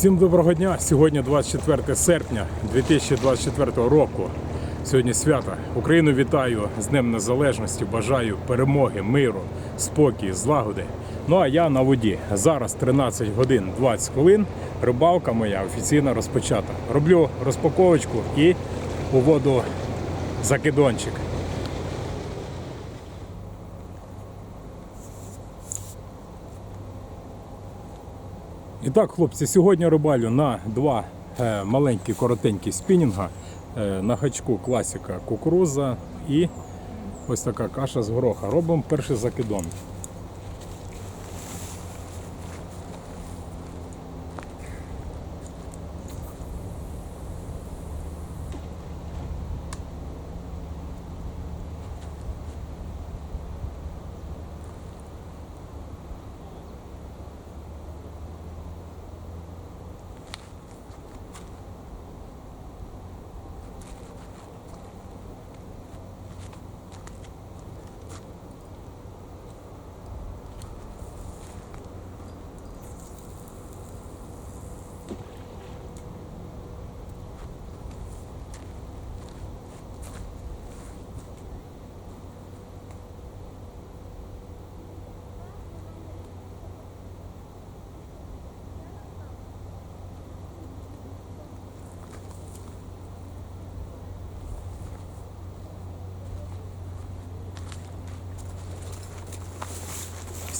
Всім доброго дня! Сьогодні 24 серпня 2024 року. Сьогодні свято. Україну вітаю з Днем Незалежності. Бажаю перемоги, миру, спокою, злагоди. Ну а я на воді. Зараз 13 годин 20 хвилин. Рибалка моя офіційно розпочата. Роблю розпаковочку і у воду закидончик. І так, хлопці, сьогодні рибалю на два е, маленькі коротенькі спінінга. Е, на гачку класика кукуруза і ось така каша з гороха. Робимо перший закидон.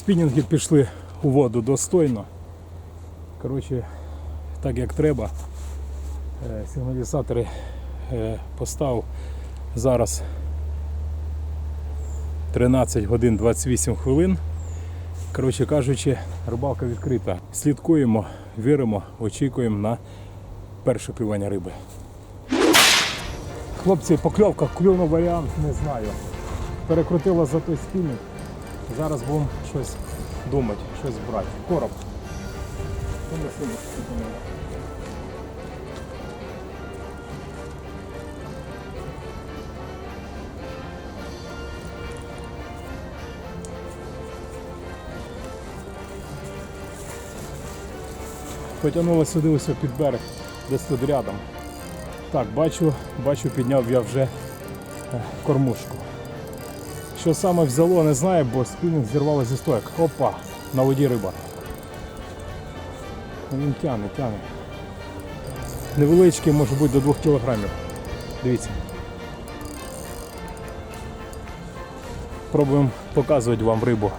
Спінінги пішли у воду достойно. Коротше, так як треба. Е, Сигналізатори е, поставив зараз 13 годин 28 хвилин. Коротше кажучи, рибалка відкрита. Слідкуємо, віримо, очікуємо на перше клювання риби. Хлопці, покльовка, клюнув варіант, не знаю. Перекрутила за той спільник. Зараз будемо щось думати, щось брати. Короб. Ну. Потягнуло сюди ось під берег, десь тут рядом. Так, бачу, бачу, підняв я вже е, кормушку. Що саме взяло, не знаю, бо спінінг зірвало зі стоек. Опа, на воді риба. Він тяне, тяне. Невеличкий, може бути до 2 кілограмів. Дивіться. Пробуємо показувати вам рибу.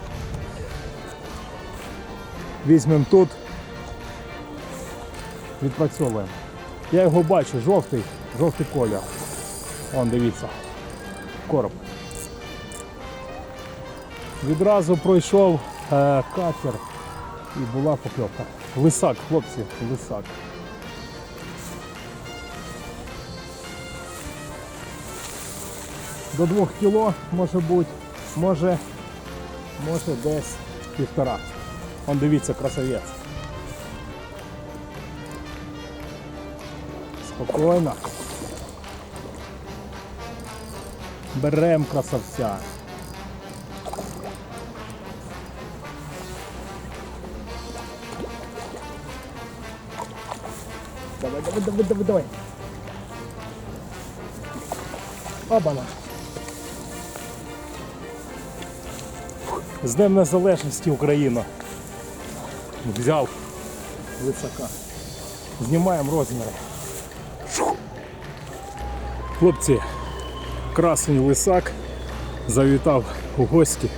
Візьмемо тут. Відпрацьовуємо. Я його бачу, жовтий, жовтий колір. Вон, дивіться. Короб. Відразу пройшов е, катер і була покльовка. Лисак, хлопці, лисак. До двох кіло може бути, може, може десь півтора. Он дивіться, красавець. Спокійно. Берем красавця. Давай, давай, давай, давай. Обана. З Днем Незалежності Україна. Взяв висока. Знімаємо розміри. Хлопці, красень лисак завітав у гості,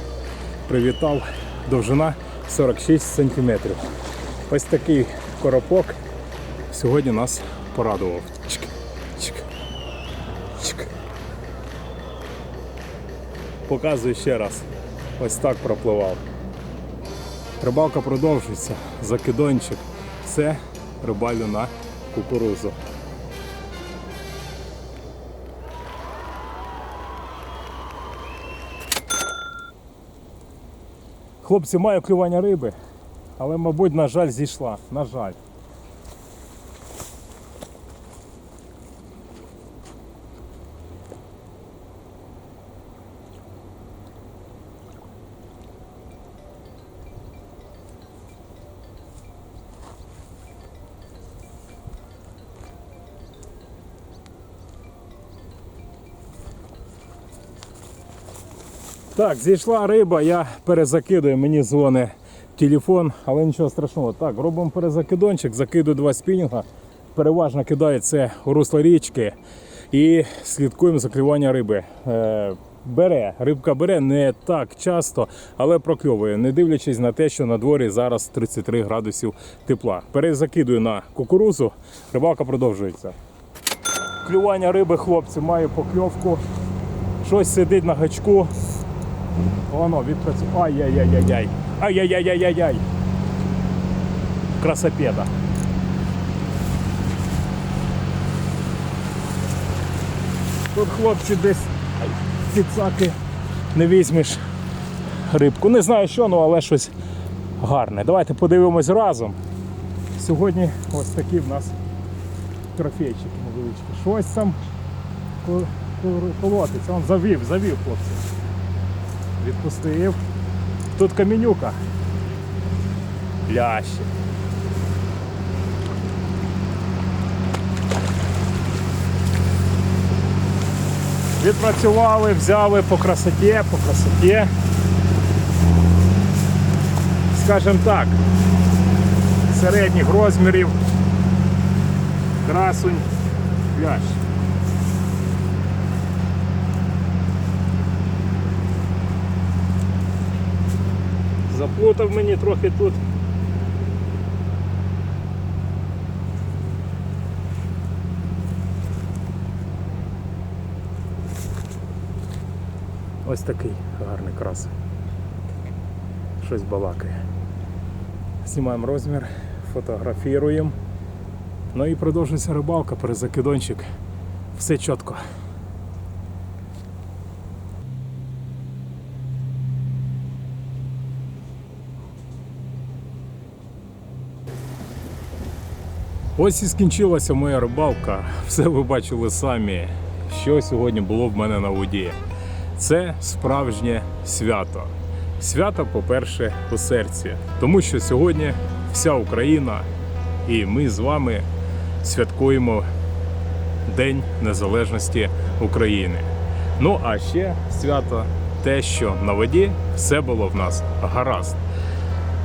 привітав довжина 46 см. Ось такий коропок сьогодні нас порадував. Чик, чик, чик. Показую ще раз. Ось так пропливав. Рибалка продовжується. Закидончик. Все рибалю на кукурузу. Хлопці, маю клювання риби, але, мабуть, на жаль, зійшла. На жаль. Так, зійшла риба, я перезакидую, мені дзвонить телефон, але нічого страшного. Так, робимо перезакидончик, закидую два спінінга. Переважно кидаю це у русло річки і слідкуємо за клювання риби. Е, бере, рибка бере не так часто, але прокльовує, не дивлячись на те, що на дворі зараз 33 градусів тепла. Перезакидую на кукурузу, рибалка продовжується. Клювання риби, хлопці, маю покльовку. Щось сидить на гачку. Воно відпрацює. Ай-яй-яй-яй-яй. Ай-яй-яй-яй-яй-яй. Красопеда. Тут хлопці десь підсаки не візьмеш рибку. Не знаю що, ну але щось гарне. Давайте подивимось разом. Сьогодні ось такі в нас трофейчики невеличкі. Щось там ко- ко- колотиться. Он завів, завів хлопці. Відпустив. Тут камінюка. Ляще. Відпрацювали, взяли по красоті, по красоті. Скажем так, середніх розмірів. Красунь, лящ. Заплутав мені трохи тут. Ось такий гарний крас. Щось балакає. Знімаємо розмір, фотографіруємо. Ну і продовжується рибалка, перезакидончик. Все чітко. Ось і скінчилася моя рибалка. Все ви бачили самі, що сьогодні було в мене на воді. Це справжнє свято. Свято, по-перше, у серці. Тому що сьогодні вся Україна і ми з вами святкуємо День Незалежності України. Ну а ще свято те, що на воді все було в нас гаразд.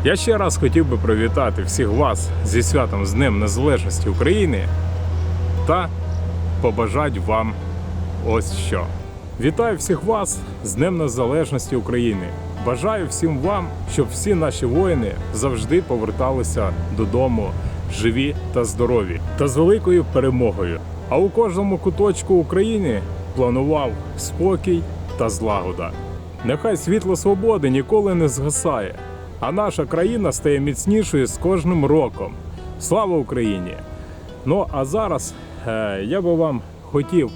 Я ще раз хотів би привітати всіх вас зі святом з Днем Незалежності України та побажати вам ось що. Вітаю всіх вас з Днем Незалежності України. Бажаю всім вам, щоб всі наші воїни завжди поверталися додому живі та здорові та з великою перемогою. А у кожному куточку України планував спокій та злагода. Нехай світло свободи ніколи не згасає, а наша країна стає міцнішою з кожним роком. Слава Україні! Ну а зараз е, я би вам хотів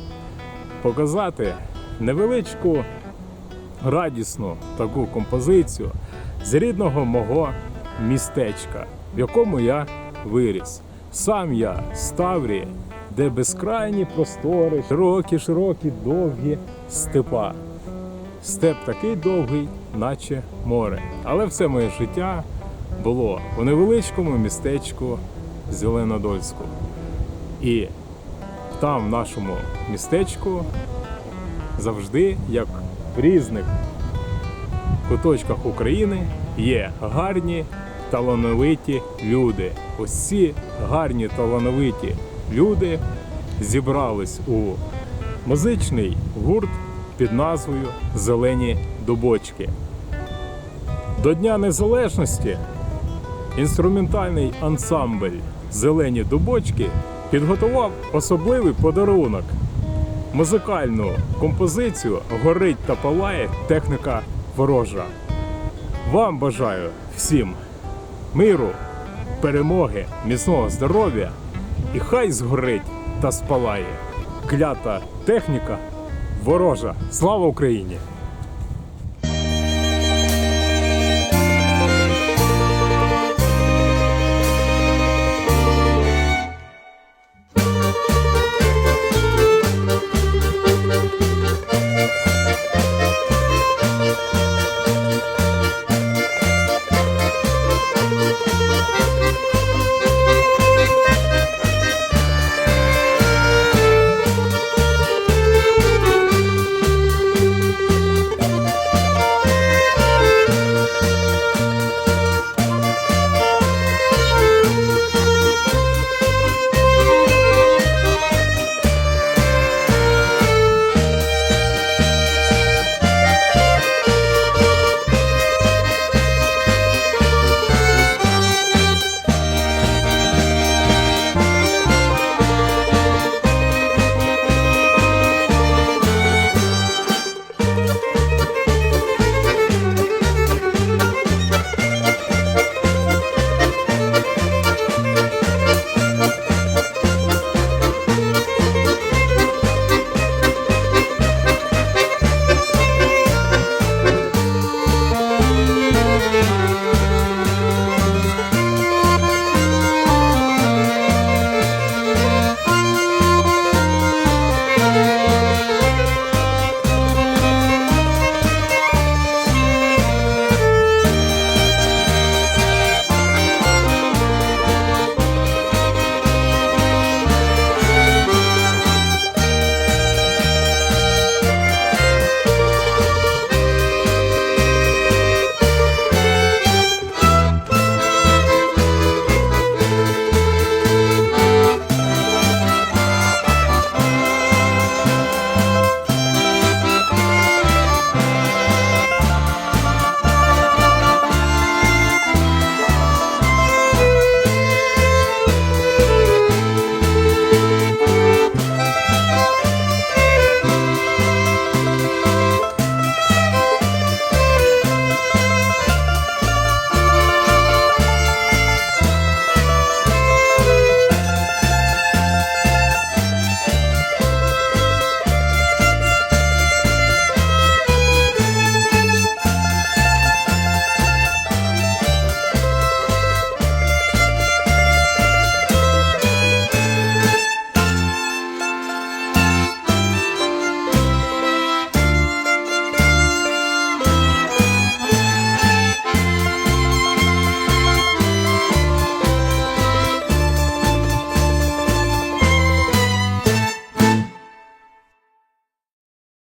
показати невеличку радісну таку композицію з рідного мого містечка, в якому я виріс. Сам я з Таврії, де безкрайні простори, широкі, широкі, довгі степа. Степ такий довгий, наче море. Але все моє життя було у невеличкому містечку Зеленодольську. І там, в нашому містечку, завжди, як в різних куточках України, є гарні талановиті люди. Ось гарні талановиті люди зібрались у музичний гурт під назвою Зелені дубочки. До Дня Незалежності інструментальний ансамбль Зелені дубочки підготував особливий подарунок музикальну композицію Горить та палає техніка ворожа. Вам бажаю всім миру, перемоги, міцного здоров'я і хай згорить та спалає клята техніка ворожа. Слава Україні!